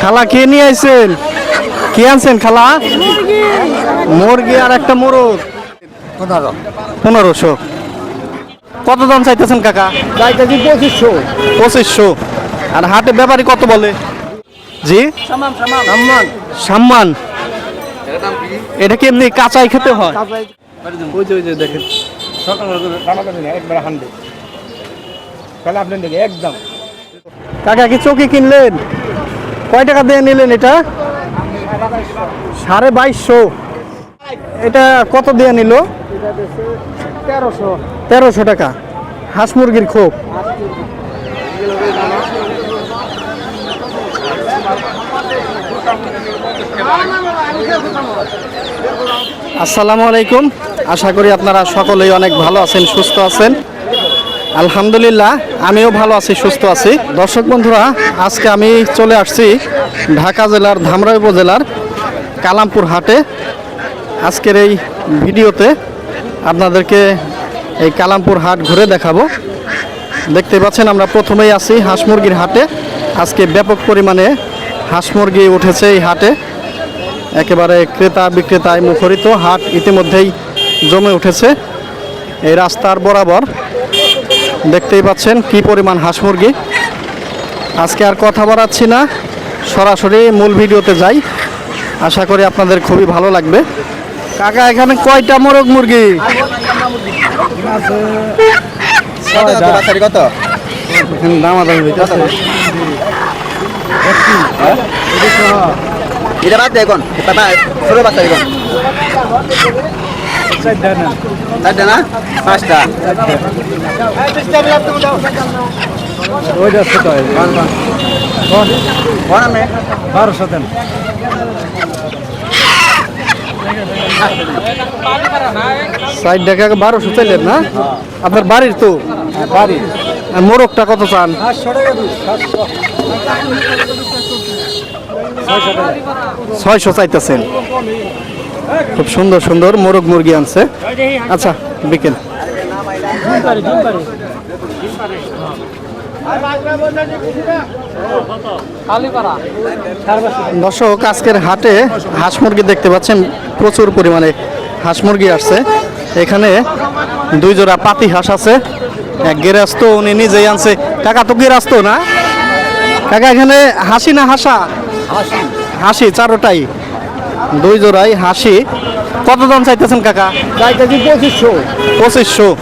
খালা কে নিয়ে আইছেন? কি আনছেন খালা? মুরগি আর একটা মোরগ। পনেরো। পনেরোশো। কত দাম চাইতেছেন কাকা? চাইতেছি পঁচিশশো। পঁচিশশো। আর হাটে ব্যাপারী কত বলে? জি? সম্মান সাম্মান এটা কি এমনি কাঁচাই খেতে হয়? ওই যে ওই যে দেখেন। কাকা কি চৌকি কিনলেন? কয় টাকা দিয়ে নিলেন এটা? সাড়ে বাইশশো। এটা কত দিয়ে নিল? তেরোশো তেরোশো টাকা। হাঁস মুরগির খোপ। আসসালামু আলাইকুম। আশা করি আপনারা সকলেই অনেক ভালো আছেন, সুস্থ আছেন। আলহামদুলিল্লাহ, আমিও ভালো আছি, সুস্থ আছি। দর্শক বন্ধুরা, আজকে আমি চলে আসছি ঢাকা জেলার ধামরাই উপজেলার কালামপুর হাটে। আজকের এই ভিডিওতে আপনাদেরকে এই কালামপুর হাট ঘুরে দেখাবো। দেখতে পাচ্ছেন, আমরা প্রথমেই আছি হাঁস মুরগির হাটে। আজকে ব্যাপক পরিমাণে হাঁস মুরগি উঠেছে এই হাটে। একেবারে ক্রেতা বিক্রেতায় মুখরিত হাট ইতিমধ্যেই জমে উঠেছে। এই রাস্তার বরাবর দেখতেই পাচ্ছেন কি পরিমাণ হাঁস মুরগি। আজকে আর কথা বাড়াচ্ছি না, সরাসরি মূল ভিডিওতে যাই। আশা করি আপনাদের খুবই ভালো লাগবে। কাকা, এখানে কয়টা মোরগ মুরগি? এটা এখন। চারটা না পাঁচটা ওইটা ছোট বারোশো দেন ষাট টাকা বারোশো চাইলেন না? আপনার বাড়ির তো? বাড়ি আর মোরগটা কত চান? ছয়শো চাইতেছেন। খুব সুন্দর সুন্দর মোরগ মুরগি আনছে। আচ্ছা বিকেল। দর্শক আজকের হাটে হাঁস মুরগি দেখতে পাচ্ছেন প্রচুর পরিমাণে হাঁস মুরগি আসছে। এখানে দুই জোড়া পাতি হাঁস আছে। এক গেরাস্ত উনি নিজেই আনছে। কাকা তো গেরাস্ত না? কাকা এখানে হাসি না হাসা? হাসি। চারোটাই। দুই জোড়াই হাসি। কত দাম চাইতেছেন কাকা? চাইতেছি পঁচিশশো। পঁচিশশো।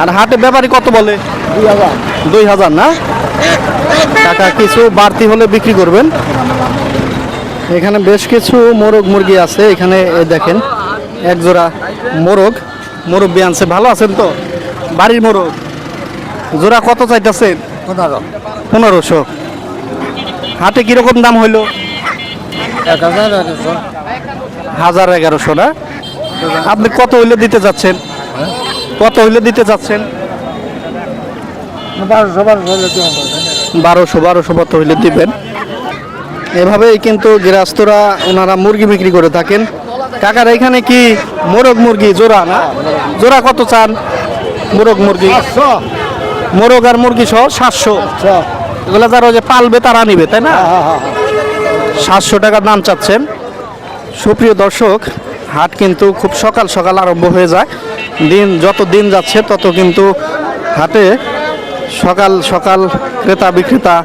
আর হাটে ব্যাপারী কত বলে? দুই হাজার। দুই হাজার না? টাকা কিছু বাড়তি হলে বিক্রি করবেন। এখানে বেশ কিছু মোরগ মুরগি আছে। এখানে এই দেখেন এক জোড়া মোরগ। মুরব্বি আনছে। ভালো আছেন তো? বাড়ির মোরগ। জোড়া কত চাইতেছেন? পনেরো। পনেরোশো। হাটে কীরকম দাম হইল? এক হাজার। হাজার এগারোশো না? আপনি কত হইলে দিতে যাচ্ছেন? কত হইলে দিতে যাচ্ছেন? বারোশো বারোশো বারোশো বারোশো মতো হইলে দিবেন। এভাবেই কিন্তু গৃহস্থরা ওনারা মুরগি বিক্রি করে থাকেন। কাকার এখানে কি মোরগ মুরগি জোড়া না? জোড়া কত চান? মোরগ মুরগি। মোরগ আর মুরগি সহ সাতশো। এগুলো যারা যে পালবে তারা নিবে তাই না? হ্যাঁ হ্যাঁ। সাতশো টাকার দাম চাচ্ছেন। সুপ্রিয় দর্শক, হাট কিন্তু খুব সকাল সকাল আরম্ভ হয়ে যায়। দিন যত দিন যাচ্ছে, তত কিন্তু হাটে সকাল সকাল ক্রেতা বিক্রেতা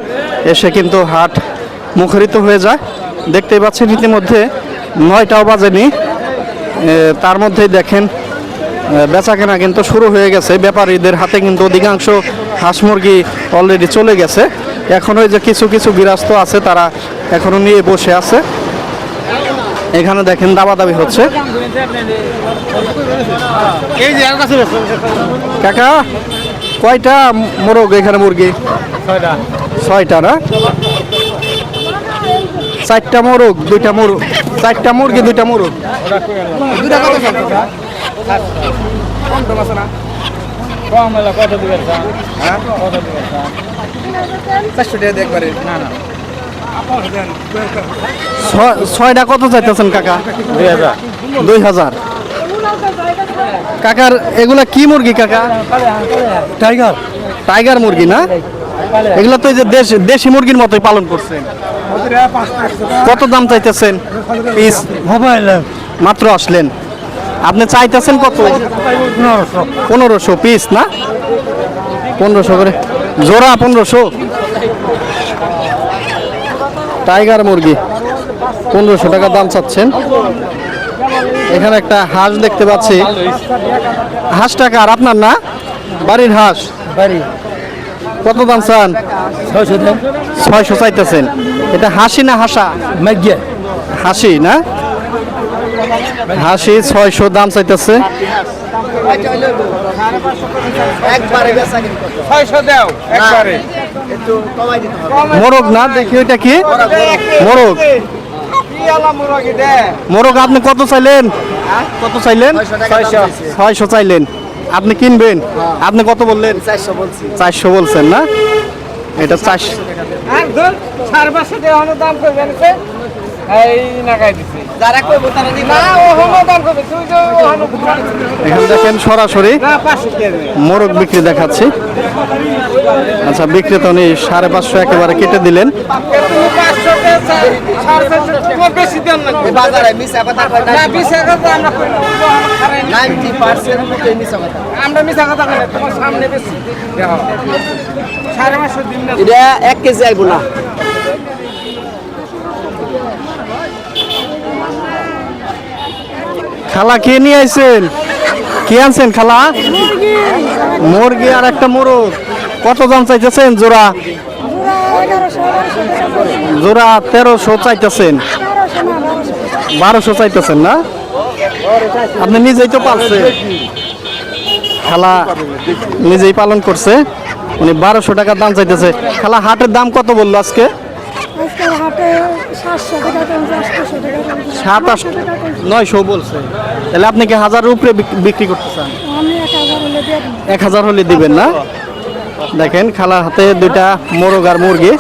এসে কিন্তু হাট মুখরিত হয়ে যায়। দেখতেই পাচ্ছেন ইতিমধ্যে নয়টাও বাজেনি। তার মধ্যেই দেখেন বেচা কেনা কিন্তু শুরু হয়ে গেছে। ব্যাপারীদের হাতে কিন্তু অধিকাংশ হাঁস মুরগি অলরেডি চলে গেছে। এখন ওই যে কিছু কিছু গৃহস্থ আছে, তারা এখনও নিয়ে বসে আছে। এখানে দেখেন দাবাদাবি হচ্ছে। এই যে কাছে কাকা কয়টা মোরগ এখানে মুরগি? ছয়টা। ছয়টা না? চারটা মোরগ দুইটা মোরগ। চারটা মুরগি দুইটা মোরগ। দুটা কত কত দিবেন হ্যাঁ? কত দিবেন চারশো টাকা দেখবারে না না। ছয়টা কত চাইতেছেন কাকা? দুই হাজার। দুই হাজার। কাকার এগুলা কি মুরগি কাকা? টাইগার। টাইগার মুরগি না? এগুলো তো এই যে দেশ দেশি মুরগির মতোই পালন করছেন। কত দাম চাইতেছেন? পিস। মোবাইল। মাত্র আসলেন। আপনি চাইতেছেন কত? পনেরোশো পিস না? পনেরোশো করে। জোড়া পনেরোশো। টাইগার মুরগি পনেরোশো টাকা দাম চাচ্ছেন। এখানে একটা হাঁস দেখতে পাচ্ছি। হাঁস টাকা আর আপনার না? বাড়ির হাঁস? বাড়ি। কত দাম চান? ছয়শো ছয়শো চাইতেছেন। এটা হাসি না হাসা? মাগিয়া হাসি না? হাসি ছয়শো দাম চাইতেছে। ছয়শো দাও একবারে। মোরগ না দেখি ওইটা কি? মোরগ। মোরগ আপনি কত চাইলেন? কত চাইলেন? ছয়শো চাইলেন। আপনি কিনবেন? আপনি কত বললেন? চারশো বলছেন না? এটা চারশো টাকা দাম করবেন এই নাগাই যারা করব তারা না ও হলো দাম করবে তুই তো ও হলো এখানে দেখেন সরাসরি না মোরগ বিক্রি দেখাচ্ছি। আচ্ছা বিক্রি তো উনি সাড়ে পাঁচশো একেবারে কেটে দিলেন। তুমি পাঁচশো টাকা সাড়ে চারশো তোমার বেশি দেন না বাজারে মিশা কথা কয় না বিশ হাজার তো আমরা করি না। নাইনটি পার্সেন্ট মিশা কথা আমরা মিশা কথা বলে তোমার সামনে বেশি দেখো সাড়ে পাঁচশো দিন না এটা এক কেজি আইব না খালা কে নিয়ে আইছেন? কি আনছেন খালা? মুরগি আর একটা মোরগ। কত দাম চাইতেছেন? জোড়া? জোড়া তেরোশো চাইতেছেন। বারোশো চাইতেছেন না? আপনি নিজেই তো পালছেন। খালা নিজেই পালন করছে। উনি বারোশো টাকার দাম চাইতেছে। খালা, হাটের দাম কত বলল আজকে? আজকাল হাটে সাতশো টাকা কমছে আটশোশো টাকা কমছে সাত নয়শো বলছে। তাহলে আপনি কি হাজার উপরে বিক্রি করতে চান? আমি এক হাজার হলে এক হাজার হলে দিবেন না? দেখেন খালার হাতে দুইটা মোরগ আর মুরগি।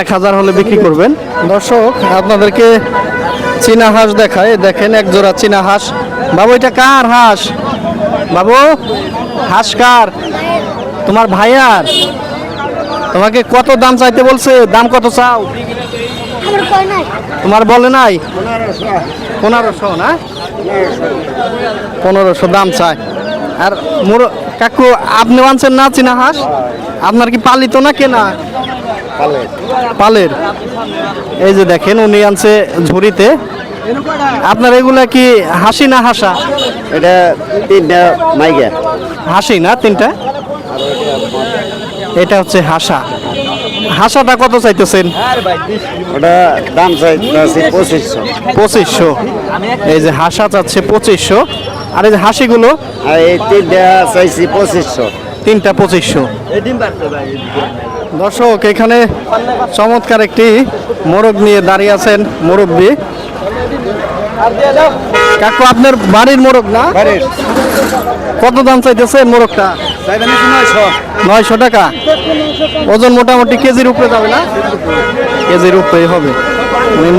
এক হাজার হলে বিক্রি করবেন। দর্শক আপনাদেরকে চীনা হাঁস দেখায় দেখেন এক জোড়া চীনা হাঁস। বাবু এটা কার হাঁস? বাবু হাঁস কার? তোমার ভাইয়ার? তোমাকে কত দাম চাইতে বলছে? দাম কত চাও? তোমার বলে নাই? পনেরোশো। না? পনেরোশো দাম চাই। আর মোর কাকু আপনি আনছেন না চিনা হাঁস? আপনার কি পালিত না কেনা? পালের। এই যে দেখেন উনি আনছে ঝুড়িতে। আপনার এগুলা কি হাসি না হাসা? এটা তিনটা মাইগা। হাসি না তিনটা? এটা হচ্ছে হাসা। হাসাটা কত চাইতেছেন? ওটা দাম চাইছে পঁচিশশো। পঁচিশশো। এই যে হাসা চাচ্ছে পঁচিশশো। আর এই যে হাসিগুলো? এই তিনটা চাইছি পঁচিশশো। তিনটা পঁচিশশো। দর্শক এখানে চমৎকার একটি মোরগ নিয়ে দাঁড়িয়ে আছেন মুরব্বী। কাকু আপনার বাড়ির মোরগ না? কত দাম চাইতেছেন মোরগটা? নয়শো। টাকা। ওজন মোটামুটি কেজির উপরে যাবে না? কেজির উপরে হবে।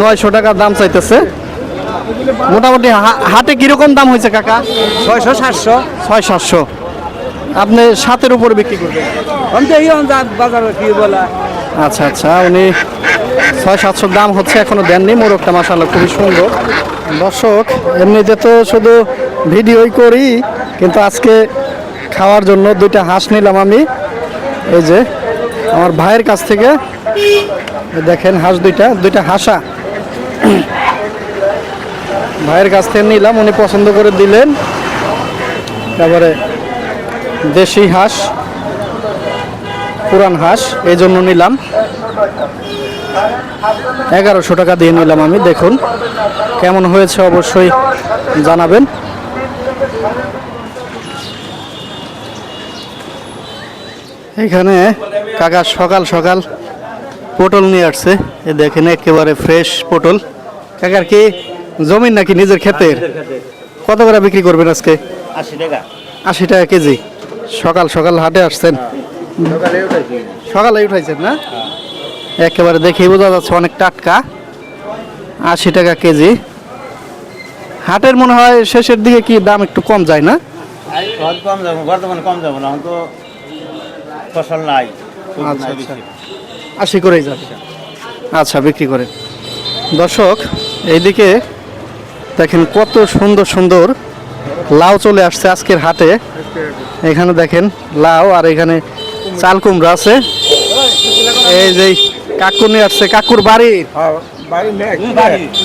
নয়শো টাকা দাম চাইতেছে। মোটামুটি হাটে কীরকম দাম হয়েছে কাকা? ছয়শো সাতশো। ছয় সাতশো। আপনি সাতের উপরে বিক্রি করবেন? বাজারে কি বলা। আচ্ছা আচ্ছা। উনি ছয় সাতশো দাম হচ্ছে, এখনও দেননি। মোরগটা মাসাল্লাহ খুবই সুন্দর। দর্শক, এমনিতে তো শুধু ভিডিওই করি, কিন্তু আজকে খাওয়ার জন্য দুইটা হাঁস নিলাম আমি। এই যে, আমার ভাইয়ের কাছ থেকে। দেখেন হাঁস দুইটা দুইটা হাঁসা। ভাইয়ের কাছ থেকে নিলাম, উনি পছন্দ করে দিলেন। তারপরে দেশি হাঁস, পুরান হাঁস, এই জন্য নিলাম। এগারোশো টাকা দিয়ে নিলাম আমি দেখুন। কেমন হয়েছে অবশ্যই জানাবেন। এখানে কাকা সকাল সকাল পটল নিয়ে আসছে। এ দেখেন একেবারে ফ্রেশ পটল। কাকার কি জমিন নাকি নিজের ক্ষেতের? কত করে বিক্রি করবেন আজকে? আশি টাকা। আশি টাকা কেজি। সকাল সকাল হাটে আসছেন। সকালে উঠাইছেন না? একেবারে দেখেই বোঝা যাচ্ছে অনেক টাটকা। আশি টাকা কেজি। হাটের মনে হয় শেষের দিকে কি দাম একটু কম যায় না? কম যাব বর্তমানে কম যাব না তো ফসল নাই আচ্ছা আচ্ছা। আশি করেই যাবে। আচ্ছা বিক্রি করে। দর্শক এইদিকে দেখেন কত সুন্দর সুন্দর লাউ চলে আসছে আজকের হাটে। এখানে দেখেন লাউ আর এখানে চাল কুমড়া আছে। এই যে কাকুর নিয়ে আসছে কাকুর বাড়ি?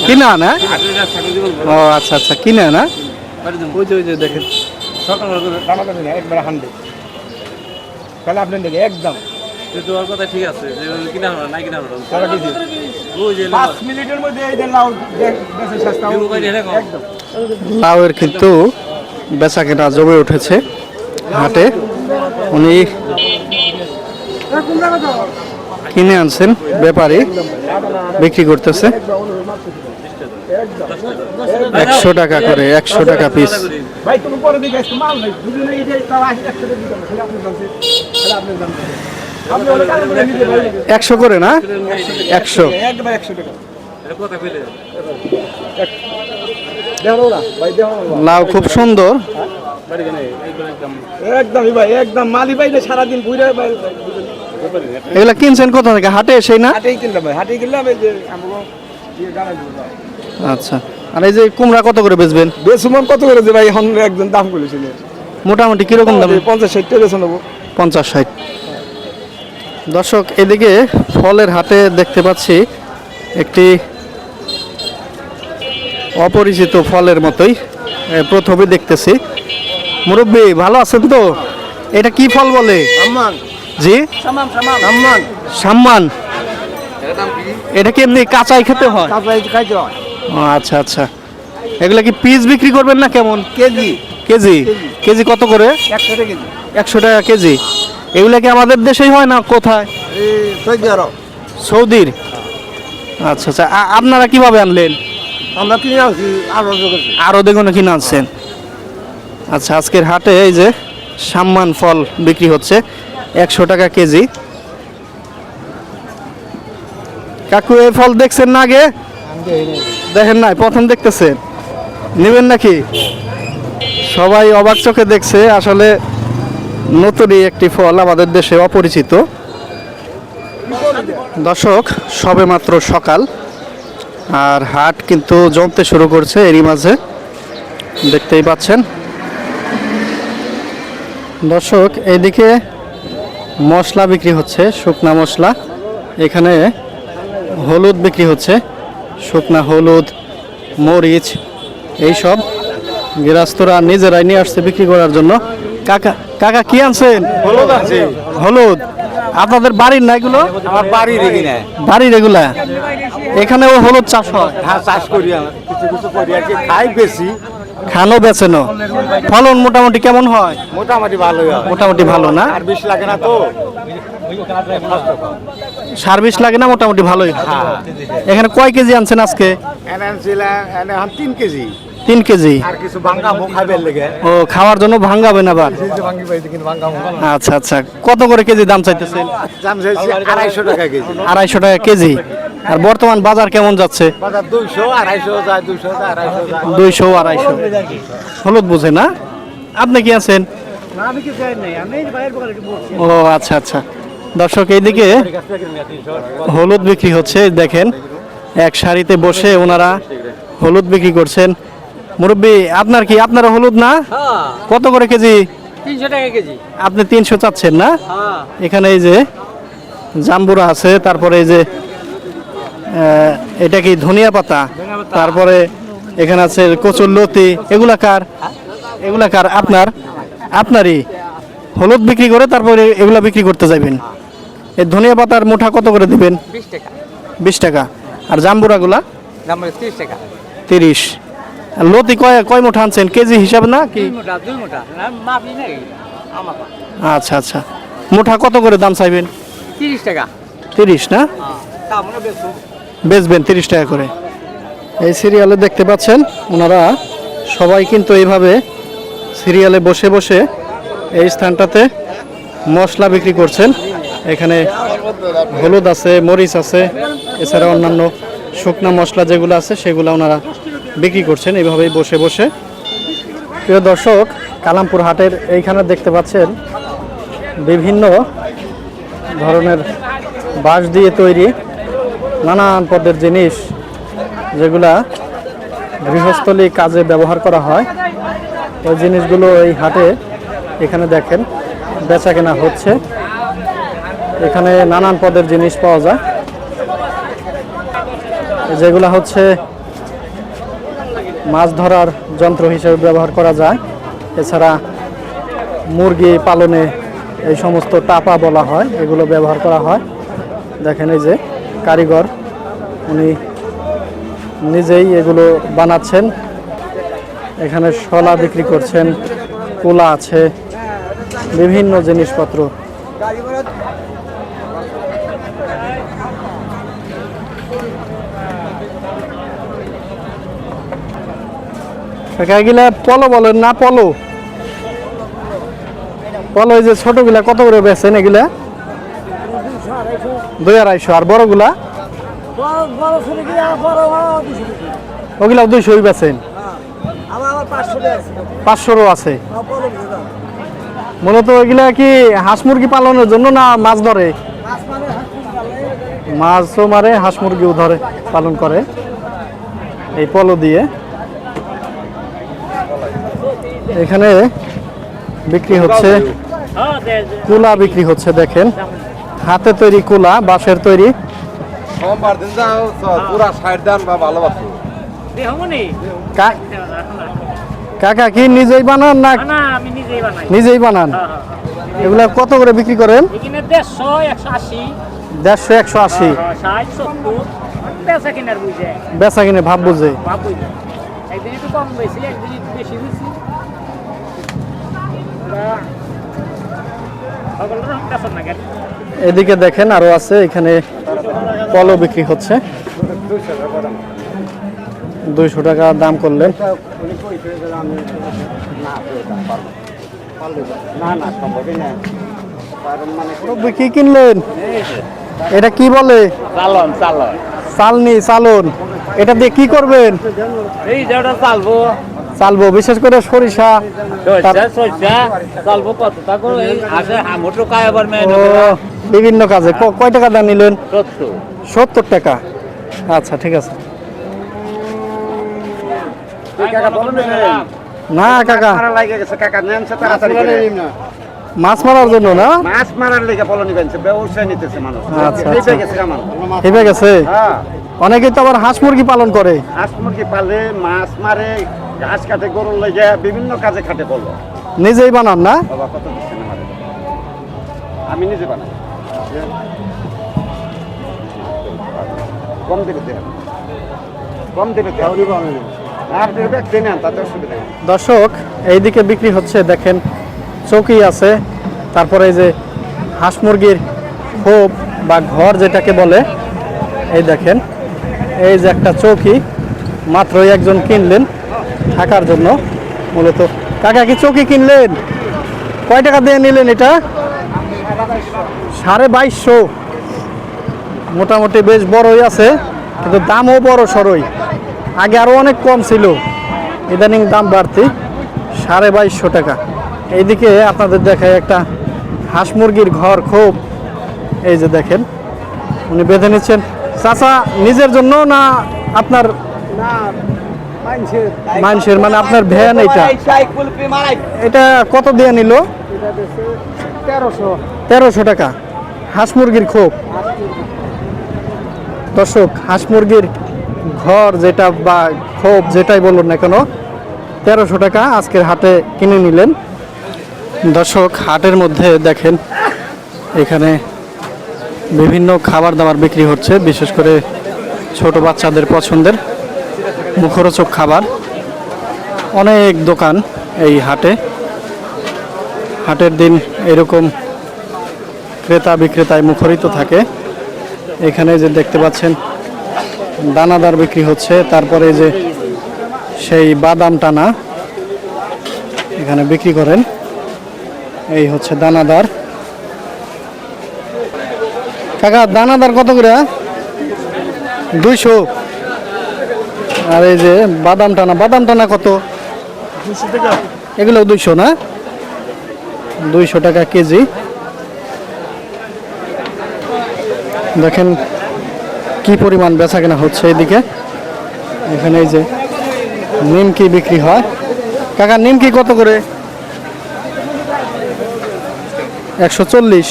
কিনা না ও আচ্ছা আচ্ছা কিনা না? ওই যে ওই যে দেখেন। একবার হান্ড্রেড। তাহলে দেখে একদম। তোমার কথা ঠিক আছে যে কিনা হলো না কিনা হলো। লাউয়ের কিন্তু বেচা কেনা জমে উঠেছে হাটে। উনি কিনে আনছেন ব্যাপারী বিক্রি করতেছে। একশো টাকা করে একশো টাকা পিস একশো করে না? একশো। লাউ খুব সুন্দর। একদমই ভাই একদম। মালি ভাই সারাদিন ঘুরে ভাই। এগুলা কিনছেন কোথা থেকে? হাটে এসেই না? হাটেই কিনলাম ভাই হাটেই কিনলাম এই যে আমাকে দিয়ে জানাই দেবো ভাই। আচ্ছা। আর এই যে কুমড়া কত করে বেচবেন? বেসুমন কত করেছে ভাই এখন একজন দাম করেছিল মোটামুটি কীরকম দাম? পঞ্চাশ ষাট টাকা বেছে নেব। পঞ্চাশ ষাট। দর্শক এদিকে ফলের হাটে দেখতে পাচ্ছি একটি অপরিচিত ফলের মতোই প্রথমে দেখতেছি। মুরব্বী ভালো আছেন তো? এটা কি ফল বলে? আম্মান। জি? আম্মান সাম্মান এটা কি এমনি কাঁচাই খেতে হয়? খাইতে হয়। ও, আচ্ছা আচ্ছা। এগুলা কি পিস বিক্রি করবেন না কেমন? কেজি। কেজি? কেজি কত করে? একশো টাকা কেজি। এগুলা কি আমাদের দেশেই হয় না কোথায়? সৌদি আরব। সৌদির? আচ্ছা আচ্ছা। আপনারা কীভাবে আনলেন? আমরা কিনে আনছি আরও আরও দেখুন কিনে আনছেন। আচ্ছা আজকের হাটে এই যে সাম্মান ফল বিক্রি হচ্ছে। একশো টাকা কেজি। কাকু, এই ফল দেখছেন না আগে? দেখেন নাই, প্রথম দেখতেছেন নেবেন নাকি? সবাই অবাক চোখে দেখছে, আসলে নতুনই একটি ফল আমাদের দেশে অপরিচিত। দর্শক, সবে মাত্র সকাল, আর হাট কিন্তু জমতে শুরু করছে এরই মাঝে। দেখতেই পাচ্ছেন। দর্শক, এইদিকে মশলা বিক্রি হচ্ছে শুকনা মশলা। এখানে হলুদ বিক্রি হচ্ছে শুকনা হলুদ মরিচ এইসব গৃহস্থরা নিজেরাই নিয়ে আসছে বিক্রি করার জন্য। কাকা কাকা কি আনছেন? হলুদ আছে হলুদ। আপনাদের বাড়ির না এগুলো? আমার বাড়ি বাড়ির এগুলা? এখানেও হলুদ চাষ হয়? হ্যাঁ চাষ করি আমরা। কিছু কিছু করি আর কি। খাই বেশি। খানো বেচেনো? ফলন মোটামুটি কেমন হয়? মোটামুটি হয়। মোটামুটি ভালো না? বেশি লাগে না তো। সার্ভিস লাগে না মোটামুটি ভালোই এখানে কয় কেজি আনছেন আজকে? তিন কেজি। তিন কেজি? ও খাওয়ার জন্য ভাঙ্গাবেন আবার? আচ্ছা আচ্ছা। কত করে কেজি দাম চাইতেছেন? আড়াইশো টাকা কেজি। আড়াইশো টাকা কেজি। আর বর্তমান বাজার কেমন যাচ্ছে? বাজার দুইশো আড়াইশো হলুদ বুঝে না? আপনি কি আছেন? ও আচ্ছা আচ্ছা। দর্শক এইদিকে হলুদ বিক্রি হচ্ছে দেখেন। এক সারিতে বসে ওনারা হলুদ বিক্রি করছেন। মুরব্বী আপনার কি আপনারা হলুদ না? কত করে কেজি? তিনশো টাকা কেজি। আপনি তিনশো চাচ্ছেন না? হ্যাঁ। এখানে এই যে জাম্বুরা আছে তারপরে এই যে এটা কি ধনিয়া পাতা? তারপরে এখানে আছে কচুর লতি। এগুলা কার? এগুলা কার? আপনার? আপনারই। হলুদ বিক্রি করে তারপরে এগুলা বিক্রি করতে যাবেন এই ধনিয়া পাতার মুঠা কত করে দিবেন? বিশ টাকা। বিশ টাকা। আর জাম্বুরাগুলা? তিরিশ টাকা। তিরিশ। আর লতি কয় কয় মুঠা আনছেন? কেজি হিসাব না কি? আচ্ছা আচ্ছা। মুঠা কত করে দাম চাইবেন? তিরিশ টাকা। তিরিশ না? বেশি বেচবেন তিরিশ টাকা করে। এই সিরিয়ালে দেখতে পাচ্ছেন, ওনারা সবাই কিন্তু এইভাবে সিরিয়ালে বসে বসে এই স্থানটাতে মশলা বিক্রি করছেন। এখানে হলুদ আছে, মরিচ আছে, এছাড়া অন্যান্য শুকনা মশলা যেগুলো আছে সেগুলো ওনারা বিক্রি করছেন এইভাবেই বসে বসে। প্রিয় দর্শক, কালামপুর হাটের এইখানে দেখতে পাচ্ছেন বিভিন্ন ধরনের বাঁশ দিয়ে তৈরি নানান পদের জিনিস যেগুলা গৃহস্থলী কাজে ব্যবহার করা হয়। ওই জিনিসগুলো এই হাটে এখানে দেখেন বেচা কেনা হচ্ছে। এখানে নানান পদের জিনিস পাওয়া যায়। যেগুলা হচ্ছে মাছ ধরার যন্ত্র হিসেবে ব্যবহার করা যায়। এছাড়া মুরগি পালনে এই সমস্ত টাপা বলা হয়, এগুলো ব্যবহার করা হয়। দেখেন এই যে কারিগর। উনি নিজেই এগুলো বানাচ্ছেন। এখানে শলা বিক্রি করছেন কোলা আছে, বিভিন্ন জিনিসপত্র। পলো বলেন না, পলো। পলো এই যে ছোটগুলা কত করে বেছেন এগুলা? দুই আড়াইশো আর বড়গুলা? ওগুলা দুইশোই বেছেন আছে। পাঁচশোরও আছে। মূলত ওইগুলা কি হাঁস মুরগি পালনের জন্য না মাছ ধরে? মাছ মানে মাছও মারে হাঁস মুরগিও ধরে পালন করে। এই পলো দিয়ে। এখানে বিক্রি হচ্ছে কুলা বিক্রি হচ্ছে দেখেন। হাতে তৈরি কুলা বাঁশের তৈরি। সোমবার দিন যাও পুরা ষাট দান বা ভালোবাসো। কাকা কি নিজেই বানান না আমি নিজেই বানাই। নিজেই বানান? এগুলা কত করে বিক্রি করেন? এখানে দেড়শো একশো আশি। দেড়শো একশো আশি। বেচা কিনে ভাব বুঝে। একদিন একটু কম বেশি একদিন একটু বেশি বেশি সকলের কাছে না কেন? এদিকে দেখেন আরও আছে এখানে পলো বিক্রি হচ্ছে। দুইশো টাকা দাম করলেন। কি কিনলেন? এটা কি বলে? চালন চালন। চালনি চালন। এটা দিয়ে কি করবেন? এই যেটা চালবো। চালবো বিশেষ করে সরিষা। সরষা চালবো কত তা করে আসে মেয়ে বিভিন্ন কাজে। ক- কয় টাকা দাম নিলেন? সত্তর। টাকা। আচ্ছা ঠিক আছে। না কাকা। মাছ মারার জন্য না? মাছ মারার লেগে পলো নিবেন সে ব্যবসায় নিতেছে মানুষ। আচ্ছা, নিতে আচ্ছা। গেছে আমার। হেবে গেছে? হ্যাঁ। অনেকেই তো আবার হাঁস মুরগি পালন করে। হাঁস মুরগি পালে মাছ মারে ঘাস কাটে গরুর লেগে বিভিন্ন কাজে খাটে বলল নিজেই বানান না? বাবা কত আমি নিজে বানাই। কম দেন। কম দেবে দর্শক এইদিকে বিক্রি হচ্ছে দেখেন চৌকি আছে তারপরে এই যে হাঁস মুরগির খোপ বা ঘর যেটাকে বলে এই দেখেন এই যে একটা চৌকি মাত্রই একজন কিনলেন থাকার জন্য মূলত। কাকা কি চৌকি কিনলেন? কয় টাকা দিয়ে নিলেন এটা? সাড়ে বাইশশো। মোটামুটি বেশ বড়ই আছে, কিন্তু দামও বড় সরই। আগে আরও অনেক কম ছিল। ইদানিং দাম বাড়তি, সাড়ে বাইশশো টাকা। এইদিকে আপনাদের দেখায় একটা হাঁস মুরগির ঘর খুব। এই যে দেখেন, উনি বেঁধে নিচ্ছেন। চাচা, নিজের জন্য না আপনার মানুষের মানে আপনার ভ্যান এটা এটা কত দিয়ে নিল? তেরোশো। তেরোশো টাকা। হাঁস মুরগির খোপ। দর্শক, হাঁস মুরগির ঘর যেটা বা খোপ যেটাই বলুন না কেন, তেরোশো টাকা আজকের হাটে কিনে নিলেন। দর্শক, হাটের মধ্যে দেখেন, এখানে বিভিন্ন খাবার দাবার বিক্রি হচ্ছে, বিশেষ করে ছোট বাচ্চাদের পছন্দের মুখরোচক খাবার। অনেক দোকান এই হাটে। হাটের দিন এরকম ক্রেতা বিক্রেতায় মুখরিত থাকে। এখানে যে দেখতে পাচ্ছেন দানাদার বিক্রি হচ্ছে। তারপরে যে সেই বাদাম টানা এখানে বিক্রি করেন। এই হচ্ছে দানাদার। কাকা দানাদার কত করে দুইশো। আর এই যে বাদাম টানা বাদাম টানা কত? এগুলো দুইশো না? দুইশো টাকা কেজি। দেখেন কি পরিমাণ বেচা কেনা হচ্ছে এদিকে এখানে এই যে নিমকি বিক্রি হয়। কাকা, নিমকি কত করে? একশো চল্লিশ।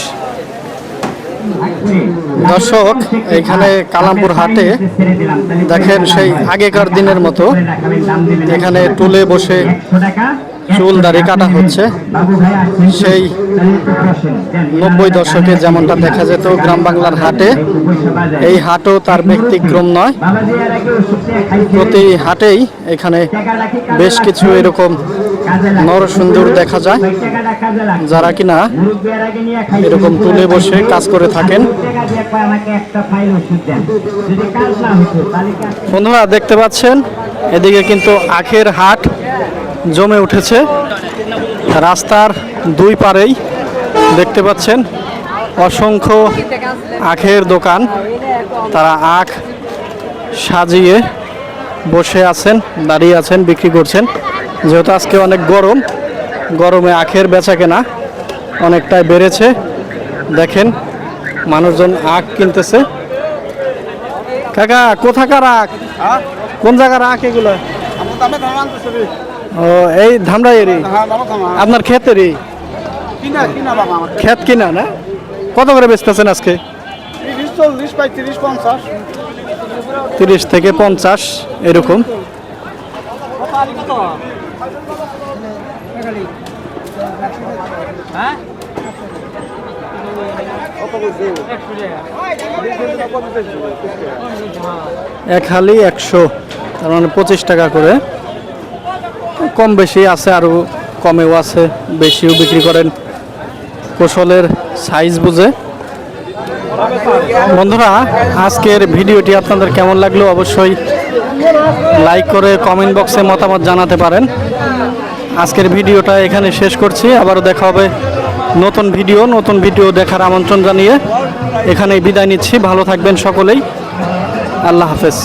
দর্শক এইখানে কালামপুর হাটে দেখেন সেই আগেকার দিনের মতো। এখানে টুলে বসে চুল দাড়ি কাটা হচ্ছে। সেই নব্বই দশকে যেমনটা দেখা যেত গ্রাম বাংলার হাটে, এই হাটও তার ব্যতিক্রম নয়। প্রতি হাটেই এখানে বেশ কিছু এরকম নরসুন্দর দেখা যায়, যারা কিনা এরকম তুলে বসে কাজ করে থাকেন। বন্ধুরা, দেখতে পাচ্ছেন? এদিকে কিন্তু আখের হাট জমে উঠেছে। রাস্তার দুই পারেই দেখতে পাচ্ছেন অসংখ্য আখের দোকান। তারা আখ সাজিয়ে বসে আছেন দাঁড়িয়ে আছেন বিক্রি করছেন। যেহেতু আজকে অনেক গরম গরমে আখের বেচা কেনা অনেকটাই বেড়েছে। দেখেন মানুষজন আখ কিনতেছে। কাকা কোথাকার আখ? কোন জায়গার আখ এগুলো? ও এই ধামরাইয়েরই? হ্যাঁ আপনার ক্ষেতেরই? কিনা কিনা বাবা আমার ক্ষেত। কিনা না? কত করে বেচতেছেন আজকে? তিরিশ পঞ্চাশ। তিরিশ থেকে পঞ্চাশ এরকম। এক হালি একশো তার মানে পঁচিশ টাকা করে। কম বেশি আছে আরও কমেও আছে, বেশিও বিক্রি করেন। কোশলের সাইজ বুঝে। বন্ধুরা, আজকের ভিডিওটি আপনাদের কেমন লাগল অবশ্যই লাইক করে কমেন্ট বক্সে মতামত জানাতে পারেন। আজকের ভিডিওটা এখানে শেষ করছি, আবারও দেখা হবে নতুন ভিডিও নতুন ভিডিও দেখার আমন্ত্রণ জানিয়ে। এখানেই বিদায় নিচ্ছি, ভালো থাকবেন সকলেই। আল্লাহ হাফেজ।